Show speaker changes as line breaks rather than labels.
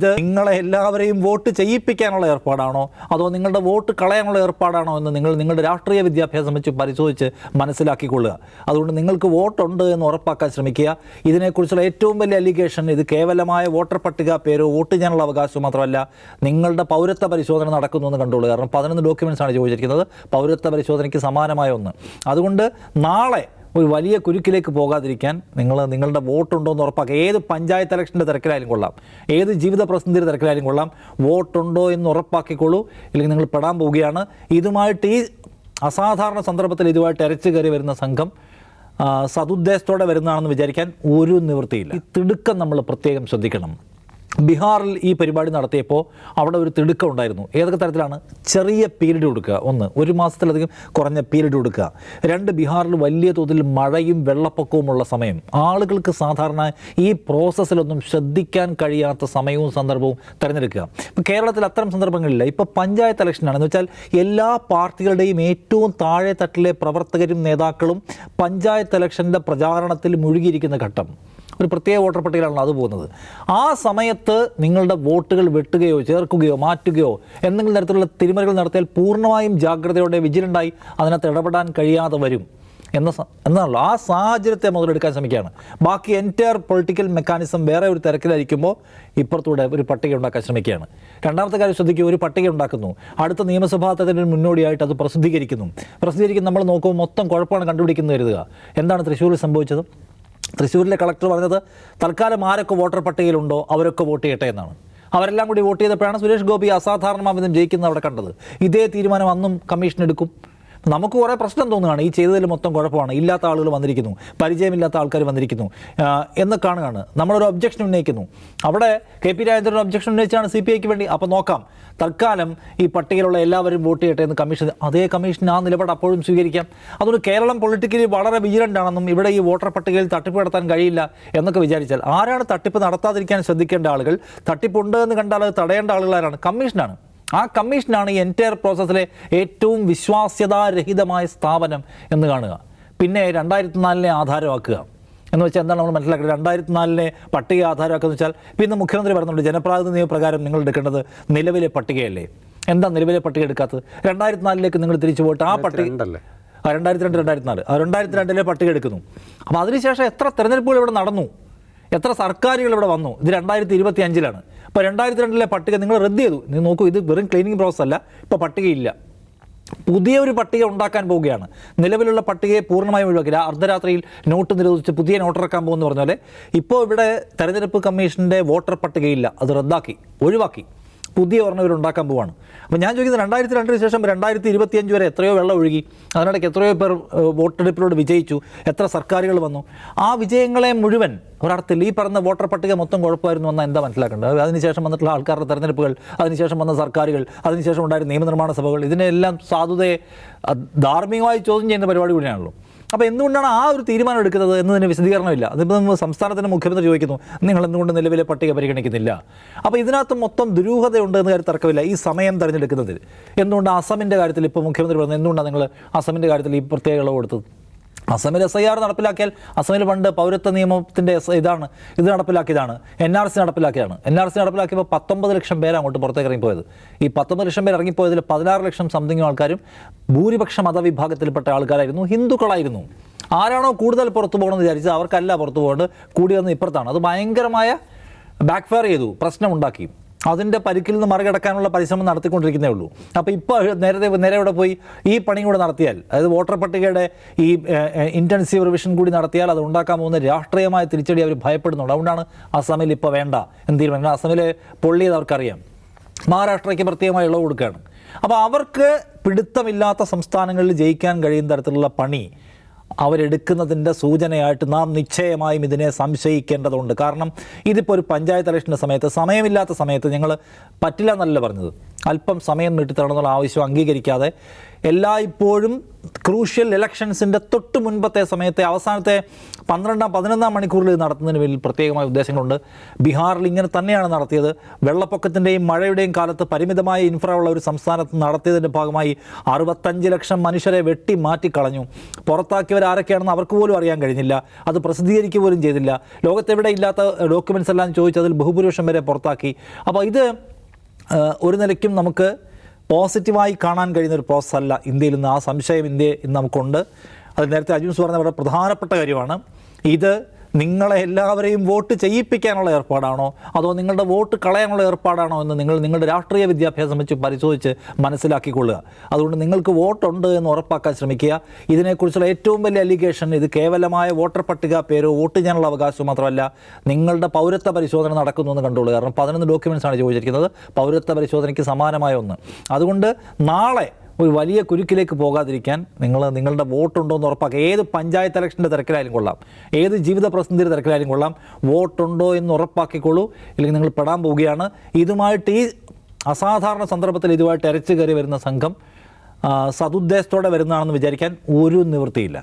ഇത് നിങ്ങളെ എല്ലാവരെയും വോട്ട് ചെയ്യിപ്പിക്കാനുള്ള ഏർപ്പാടാണോ? അതോ നിങ്ങളുടെ വോട്ട് കളയാനുള്ള ഏർപ്പാടാണോ എന്ന് നിങ്ങൾ നിങ്ങളുടെ രാഷ്ട്രീയ വിദ്യാഭ്യാസം വെച്ച് പരിശോധിച്ച് മനസ്സിലാക്കിക്കൊള്ളുക. അതുകൊണ്ട് നിങ്ങൾക്ക് വോട്ടുണ്ട് എന്ന് ഉറപ്പാക്കാൻ ശ്രമിക്കുക. ഇതിനെക്കുറിച്ചുള്ള ഏറ്റവും വലിയ അലിഗേഷൻ ഇത് കേവലമായ വോട്ടർ പട്ടിക പേരോ വോട്ട് ചെയ്യാനുള്ള അവകാശവും മാത്രമല്ല നിങ്ങളുടെ പൗരത്വ പരിശോധന നടക്കുന്നു എന്ന് കണ്ടുള്ളൂ. കാരണം പതിനൊന്ന് ആണ് ചോദിച്ചിരിക്കുന്നത്. പൗരത്വ പരിശോധനയ്ക്ക് സമാനമായ ഒന്ന്. അതുകൊണ്ട് നാളെ ഒരു വലിയ കുരുക്കിലേക്ക് പോകാതിരിക്കാൻ നിങ്ങൾ നിങ്ങളുടെ വോട്ടുണ്ടോ എന്ന് ഉറപ്പാക്കുക. ഏത് പഞ്ചായത്ത് ഇലക്ഷന്റെ തിരക്കിലായാലും കൊള്ളാം. ഏത് ജീവിത പ്രതിസന്ധിയുടെ തിരക്കിലായാലും കൊള്ളാം. വോട്ടുണ്ടോ എന്ന് ഉറപ്പാക്കിക്കോളൂ ഇല്ലെങ്കിൽ നിങ്ങൾ പെടാൻ പോവുകയാണ്. ഇതുമായിട്ട് ഈ അസാധാരണ സന്ദർഭത്തിൽ ഇതുമായിട്ട് ഇരച്ചു കയറി വരുന്ന സംഘം സതുദ്ദേശത്തോടെ വരുന്നതാണെന്ന് വിചാരിക്കാൻ ഒരു നിവൃത്തിയില്ല. ഈ തിടുക്കം നമ്മൾ പ്രത്യേകം ശ്രദ്ധിക്കണം. ബീഹാറിൽ ഈ പരിപാടി നടത്തിയപ്പോൾ അവിടെ ഒരു തിടുക്കം ഉണ്ടായിരുന്നു. ഏതൊക്കെ തരത്തിലാണ്? ചെറിയ പീരീഡ് കൊടുക്കുക. ഒന്ന് ഒരു മാസത്തിലധികം കുറഞ്ഞ പീരീഡ് കൊടുക്കുക. രണ്ട് ബീഹാറിൽ വലിയ തോതിൽ മഴയും വെള്ളപ്പൊക്കവുമുള്ള സമയം. ആളുകൾക്ക് സാധാരണ ഈ പ്രോസസ്സിലൊന്നും ശ്രദ്ധിക്കാൻ കഴിയാത്ത സമയവും സന്ദർഭവും തിരഞ്ഞെടുക്കുക. ഇപ്പം കേരളത്തിൽ അത്തരം സന്ദർഭങ്ങളില്ല. ഇപ്പോൾ പഞ്ചായത്ത് ഇലക്ഷനാണ്. എന്ന് വെച്ചാൽ എല്ലാ പാർട്ടികളുടെയും ഏറ്റവും താഴെ തട്ടിലെ പ്രവർത്തകരും നേതാക്കളും പഞ്ചായത്ത് ഇലക്ഷന്റെ പ്രചാരണത്തിൽ മുഴുകിയിരിക്കുന്ന ഘട്ടം. ഒരു പ്രത്യേക വോട്ടർ പട്ടികയിലാണല്ലോ അത് പോകുന്നത്. ആ സമയത്ത് നിങ്ങളുടെ വോട്ടുകൾ വെട്ടുകയോ ചേർക്കുകയോ മാറ്റുകയോ എന്തെങ്കിലും തരത്തിലുള്ള തിരിമറികൾ നടത്തിയാൽ പൂർണമായും ജാഗ്രതയോടെ വിജിലന്റായി അതിനകത്ത് ഇടപെടാൻ കഴിയാതെ വരും. എന്ന എന്നാണല്ലോ. ആ സാഹചര്യത്തെ മുതലെടുക്കാൻ ശ്രമിക്കുകയാണ്. ബാക്കി എന്റയർ പൊളിറ്റിക്കൽ മെക്കാനിസം വേറെ ഒരു തിരക്കിലായിരിക്കുമ്പോൾ ഇപ്പുറത്തൂടെ ഒരു പട്ടിക ഉണ്ടാക്കാൻ ശ്രമിക്കുകയാണ്. രണ്ടാമത്തെ കാര്യം ശ്രദ്ധിക്കുക ഒരു പട്ടിക ഉണ്ടാക്കുന്നു. അടുത്ത നിയമസഭാ തെരഞ്ഞെടുപ്പിന് മുന്നോടിയായിട്ട് അത് പ്രസിദ്ധീകരിക്കുന്നു. പ്രസിദ്ധീകരിക്കുന്ന നമ്മൾ നോക്കുമ്പോൾ മൊത്തം കുഴപ്പമാണ് കണ്ടുപിടിക്കുന്നത് കരുതുക എന്താണ് തൃശ്ശൂരിൽ സംഭവിച്ചത്? തൃശ്ശൂരിലെ കളക്ടർ പറഞ്ഞത് തൽക്കാലം ആരൊക്കെ വോട്ടർ പട്ടികയിലുണ്ടോ അവരൊക്കെ വോട്ട് ചെയ്യട്ടെ എന്നാണ്. അവരെല്ലാം കൂടി വോട്ട് ചെയ്തപ്പോഴാണ് സുരേഷ് ഗോപി അസാധാരണമാവിധം ജയിക്കുന്നത് അവിടെ കണ്ടത്. ഇതേ തീരുമാനം അന്നും കമ്മീഷൻ എടുക്കും നമുക്ക് കുറേ പ്രശ്നം തോന്നുകയാണ്. ഈ ചെയ്തതിൽ മൊത്തം കുഴപ്പമാണ്. ഇല്ലാത്ത ആളുകൾ വന്നിരിക്കുന്നു. പരിചയമില്ലാത്ത ആൾക്കാർ വന്നിരിക്കുന്നു. എന്ന് കാണുകയാണ്. നമ്മളൊരു ഒബ്ജക്ഷൻ ഉന്നയിക്കുന്നു. അവിടെ കെ പി രാജേന്ദ്രൻ ഒബ്ജക്ഷൻ ഉന്നയിച്ചാണ് സി പി ഐക്ക് വേണ്ടി. അപ്പോൾ നോക്കാം. തൽക്കാലം ഈ പട്ടികയിലുള്ള എല്ലാവരും വോട്ട് ചെയ്യട്ടെ എന്ന് കമ്മീഷൻ അതേ കമ്മീഷൻ ആ നിലപാട് അപ്പോഴും സ്വീകരിക്കാം. അതുകൊണ്ട് കേരളം പൊളിറ്റിക്കലി വളരെ വിജിലന്റ് ആണെന്നും ഇവിടെ ഈ വോട്ടർ പട്ടികയിൽ തട്ടിപ്പ് നടത്താൻ കഴിയില്ല എന്നൊക്കെ വിചാരിച്ചാൽ ആരാണ് തട്ടിപ്പ് നടത്താതിരിക്കാൻ ശ്രദ്ധിക്കേണ്ട ആളുകൾ? തട്ടിപ്പുണ്ട് എന്ന് കണ്ടാൽ അത് തടയേണ്ട ആളുകളാരാണ്? കമ്മീഷനാണ് ആ കമ്മീഷനാണ് ഈ എന്റയർ പ്രോസസ്സിലെ ഏറ്റവും വിശ്വാസ്യതാരഹിതമായ സ്ഥാപനം എന്ന് കാണുക. പിന്നെ രണ്ടായിരത്തി നാലിനെ ആധാരമാക്കുക. എന്ന് വെച്ചാൽ എന്താണ് നമ്മൾ മനസ്സിലാക്കുന്നത് രണ്ടായിരത്തി നാലിനെ പട്ടിക ആധാരമാക്കുക എന്ന് വെച്ചാൽ ഇപ്പം ഇന്ന് മുഖ്യമന്ത്രി പറയുന്നുണ്ട് ജനപ്രാതിനിധി നിയമപ്രകാരം നിങ്ങൾ എടുക്കേണ്ടത് നിലവിലെ പട്ടികയല്ലേ? എന്താ നിലവിലെ പട്ടിക എടുക്കാത്തത്? രണ്ടായിരത്തി നാലിലേക്ക് നിങ്ങൾ തിരിച്ചു പോയിട്ട് ആ പട്ടിക ആ രണ്ടായിരത്തി രണ്ട് രണ്ടായിരത്തി നാല് ആ രണ്ടായിരത്തി രണ്ടിലെ പട്ടിക എടുക്കുന്നു. അപ്പോൾ അതിനുശേഷം എത്ര തെരഞ്ഞെടുപ്പുകൾ ഇവിടെ നടന്നു? എത്ര സർക്കാരുകൾ ഇവിടെ വന്നു? ഇത് രണ്ടായിരത്തി ഇരുപത്തി അഞ്ചിലാണ് ഇപ്പോൾ രണ്ടായിരത്തി രണ്ടിലെ പട്ടിക നിങ്ങൾ റദ്ദ് ചെയ്തു. നിങ്ങൾ നോക്കൂ ഇത് വെറും ക്ലീനിങ് പ്രോസസ് അല്ല. ഇപ്പോൾ പട്ടികയില്ല. പുതിയ ഒരു പട്ടിക ഉണ്ടാക്കാൻ പോവുകയാണ്. നിലവിലുള്ള പട്ടികയെ പൂർണമായും ഒഴിവാക്കില്ല. അർദ്ധരാത്രിയിൽ നോട്ട് നിരോധിച്ച് പുതിയ നോട്ട് ഇറക്കാൻ പോകുമെന്ന് പറഞ്ഞ പോലെ ഇപ്പോൾ ഇവിടെ തെരഞ്ഞെടുപ്പ് കമ്മീഷന്റെ വോട്ടർ പട്ടികയില്ല. അത് റദ്ദാക്കി ഒഴിവാക്കി. പുതിയ ഒരെണ്ണം ഇവർ ഉണ്ടാക്കാൻ പോവാണ്. അപ്പോൾ ഞാൻ ചോദിക്കുന്നത് രണ്ടായിരത്തി രണ്ടിന് ശേഷം രണ്ടായിരത്തി ഇരുപത്തി അഞ്ച് വരെ എത്രയോ വെള്ളം ഒഴുകി അതിനിടയ്ക്ക് എത്രയോ പേർ വോട്ടെടുപ്പിലൂടെ വിജയിച്ചു എത്ര സർക്കാരുകൾ വന്നു. ആ വിജയങ്ങളെ മുഴുവൻ ഒരർത്ഥത്തിൽ ഈ പറഞ്ഞ വോട്ടർ പട്ടിക മൊത്തം കുഴപ്പമായിരുന്നു എന്നാൽ എന്താ മനസ്സിലാക്കേണ്ടത്? അതിനുശേഷം വന്നിട്ടുള്ള ആൾക്കാരുടെ തെരഞ്ഞെടുപ്പുകൾ അതിനുശേഷം വന്ന സർക്കാരുകൾ അതിനുശേഷം ഉണ്ടായിരുന്ന നിയമനിർമ്മാണ സഭകൾ ഇതിനെല്ലാം സാധുതയെ ധാർമ്മികമായി ചോദ്യം ചെയ്യുന്ന പരിപാടി കൂടിയാണല്ലോ. അപ്പോൾ എന്തുകൊണ്ടാണ് ആ ഒരു തീരുമാനം എടുക്കുന്നത് എന്നതിന് വിശദീകരണമില്ല. അതിപ്പോൾ നമ്മൾ സംസ്ഥാനത്തിന്റെ മുഖ്യമന്ത്രി ചോദിക്കുന്നു നിങ്ങൾ എന്തുകൊണ്ട് നിലവിലെ പട്ടിക പരിഗണിക്കുന്നില്ല? അപ്പോൾ ഇതിനകത്ത് മൊത്തം ദുരൂഹതയുണ്ട് എന്ന് കാര്യം തർക്കമില്ല. ഈ സമയം തിരഞ്ഞെടുക്കുന്നതിൽ. എന്തുകൊണ്ട് അസമിന്റെ കാര്യത്തിൽ ഇപ്പോൾ മുഖ്യമന്ത്രി പറഞ്ഞത് എന്തുകൊണ്ടാണ് നിങ്ങൾ അസമിന്റെ കാര്യത്തിൽ ഈ പ്രത്യേക ഇളവ് കൊടുത്തത്? അസമിൽ എസ് ഐ ആർ നടപ്പിലാക്കിയാൽ അസമിൽ പണ്ട് പൗരത്വ നിയമത്തിന്റെ എസ് ഇതാണ് ഇത് നടപ്പിലാക്കിയതാണ് എൻ ആർ സി നടപ്പിലാക്കിയതാണ്. എൻ ആർ സി നടപ്പിലാക്കിയപ്പോൾ പത്തൊമ്പത് ലക്ഷം പേര് അങ്ങോട്ട് പുറത്തേക്ക് ഇറങ്ങിപ്പോയത് ഈ പത്തൊമ്പത് ലക്ഷം പേർ ഇറങ്ങിപ്പോയതിൽ പതിനാറ് ലക്ഷം സംതിങ് ആൾക്കാരും ഭൂരിപക്ഷ മതവിഭാഗത്തിൽപ്പെട്ട ആൾക്കാരായിരുന്നു ഹിന്ദുക്കളായിരുന്നു. ആരാണോ കൂടുതൽ പുറത്തു പോകണമെന്ന് വിചാരിച്ചത് അവർക്കല്ല പുറത്തു പോകേണ്ടത് കൂടി വന്ന് ഇപ്പുറത്താണ്. അത് ഭയങ്കരമായ ബാക്ക്ഫയർ ചെയ്തു പ്രശ്നമുണ്ടാക്കി. അതിന്റെ പരിക്കിൽ നിന്ന് മറികടക്കാനുള്ള പരിശ്രമം നടത്തിക്കൊണ്ടിരിക്കുന്നേ ഉള്ളൂ. അപ്പോൾ ഇപ്പോൾ നേരത്തെ നേരെ ഇവിടെ പോയി ഈ പണിയും കൂടെ നടത്തിയാൽ അതായത് വോട്ടർ പട്ടികയുടെ ഈ ഇന്റൻസീവ് റിവിഷൻ കൂടി നടത്തിയാൽ അത് ഉണ്ടാക്കാൻ പോകുന്ന രാഷ്ട്രീയമായ തിരിച്ചടി അവർ ഭയപ്പെടുന്നുണ്ട്. അതുകൊണ്ടാണ് അസമിൽ ഇപ്പോൾ വേണ്ട എന്ന് തീരുമാനം. അസമിലെ പൊള്ളിയത് അവർക്കറിയാം. മഹാരാഷ്ട്രയ്ക്ക് പ്രത്യേകമായി ഇളവ് കൊടുക്കുകയാണ്. അപ്പോൾ അവർക്ക് പിടുത്തമില്ലാത്ത സംസ്ഥാനങ്ങളിൽ ജയിക്കാൻ കഴിയുന്ന തരത്തിലുള്ള പണി അവരെടുക്കുന്നതിന്റെ സൂചനയായിട്ട് നാം നിശ്ചയമായും ഇതിനെ സംശയിക്കേണ്ടതുണ്ട്. കാരണം ഇതിപ്പോൾ ഒരു പഞ്ചായത്ത് ഇലക്ഷന്റെ സമയത്ത് സമയമില്ലാത്ത സമയത്ത് ഞങ്ങൾ പറ്റില്ല എന്നല്ല പറഞ്ഞത്. അല്പം സമയം നീട്ടിത്തരണമെന്നുള്ള ആവശ്യം അംഗീകരിക്കാതെ എല്ലായ്പ്പോഴും ക്രൂഷ്യൽ ഇലക്ഷൻസിന്റെ തൊട്ട് മുൻപത്തെ സമയത്തെ അവസാനത്തെ പന്ത്രണ്ടാം പതിനൊന്നാം മണിക്കൂറിൽ നടത്തുന്നതിന് പേരിൽ പ്രത്യേകമായ ഉദ്ദേശങ്ങളുണ്ട്. ബീഹാറിൽ ഇങ്ങനെ തന്നെയാണ് നടത്തിയത്. വെള്ളപ്പൊക്കത്തിന്റെയും മഴയുടെയും കാലത്ത് പരിമിതമായ ഇൻഫ്ര ഉള്ള ഒരു സംസ്ഥാനത്ത് നടത്തിയതിന്റെ ഭാഗമായി അറുപത്തഞ്ച് ലക്ഷം മനുഷ്യരെ വെട്ടി മാറ്റിക്കളഞ്ഞു. പുറത്താക്കിയവർ ആരൊക്കെയാണെന്ന് അവർക്ക് പോലും അറിയാൻ കഴിഞ്ഞില്ല. അത് പ്രസിദ്ധീകരിക്കുക പോലും ചെയ്തില്ല. ലോകത്തെവിടെ ഇല്ലാത്ത ഡോക്യുമെന്റ്സ് എല്ലാം ചോദിച്ചതിൽ ബഹുഭൂരിപക്ഷം വരെ പുറത്താക്കി. അപ്പോൾ ഇത് ഒരു നിലയ്ക്കും നമുക്ക് പോസിറ്റീവായി കാണാൻ കഴിയുന്ന ഒരു പ്രോസസ് അല്ല ഇന്ത്യയിൽ നിന്ന് ആ സംശയം ഇന്ത്യ ഇന്ന് നമുക്കുണ്ട്. അത് നേരത്തെ അജുൻസ് പറഞ്ഞ വളരെ പ്രധാനപ്പെട്ട കാര്യമാണ്. ഇത് നിങ്ങളെ എല്ലാവരെയും വോട്ട് ചെയ്യിപ്പിക്കാനുള്ള ഏർപ്പാടാണോ? അതോ നിങ്ങളുടെ വോട്ട് കളയാനുള്ള ഏർപ്പാടാണോ എന്ന് നിങ്ങൾ നിങ്ങളുടെ രാഷ്ട്രീയ വിദ്യാഭ്യാസം വെച്ച് പരിശോധിച്ച് മനസ്സിലാക്കിക്കൊള്ളുക. അതുകൊണ്ട് നിങ്ങൾക്ക് വോട്ടുണ്ട് എന്ന് ഉറപ്പാക്കാൻ ശ്രമിക്കുക. ഇതിനെക്കുറിച്ചുള്ള ഏറ്റവും വലിയ അലിഗേഷൻ ഇത് കേവലമായ വോട്ടർ പട്ടിക പേരോ വോട്ട് ചെയ്യാനുള്ള അവകാശം മാത്രമല്ല നിങ്ങളുടെ പൗരത്വ പരിശോധന നടക്കുന്നു എന്ന് കണ്ടോളൂ കാരണം പതിനൊന്ന് ഡോക്യുമെന്റ്സ് ആണ് ചോദിച്ചിരിക്കുന്നത്. പൗരത്വ പരിശോധനയ്ക്ക് സമാനമായ ഒന്ന്. അതുകൊണ്ട് നാളെ ഒരു വലിയ കുരുക്കിലേക്ക് പോകാതിരിക്കാൻ നിങ്ങൾ നിങ്ങളുടെ വോട്ടുണ്ടോ എന്ന് ഉറപ്പാക്കുക. ഏത് പഞ്ചായത്ത് ഇലക്ഷന്റെ തിരക്കിലായാലും കൊള്ളാം. ഏത് ജീവിത പ്രസിദ്ധിയുടെ തിരക്കിലായാലും കൊള്ളാം. വോട്ടുണ്ടോ എന്ന് ഉറപ്പാക്കിക്കോളൂ ഇല്ലെങ്കിൽ നിങ്ങൾ പെടാൻ പോവുകയാണ്. ഇതുമായിട്ട് ഈ അസാധാരണ സന്ദർഭത്തിൽ ഇതുമായിട്ട് അരച്ചു കയറി വരുന്ന സംഘം സതുദ്ദേശത്തോടെ വരുന്നതാണെന്ന് വിചാരിക്കാൻ ഒരു നിവൃത്തിയില്ല.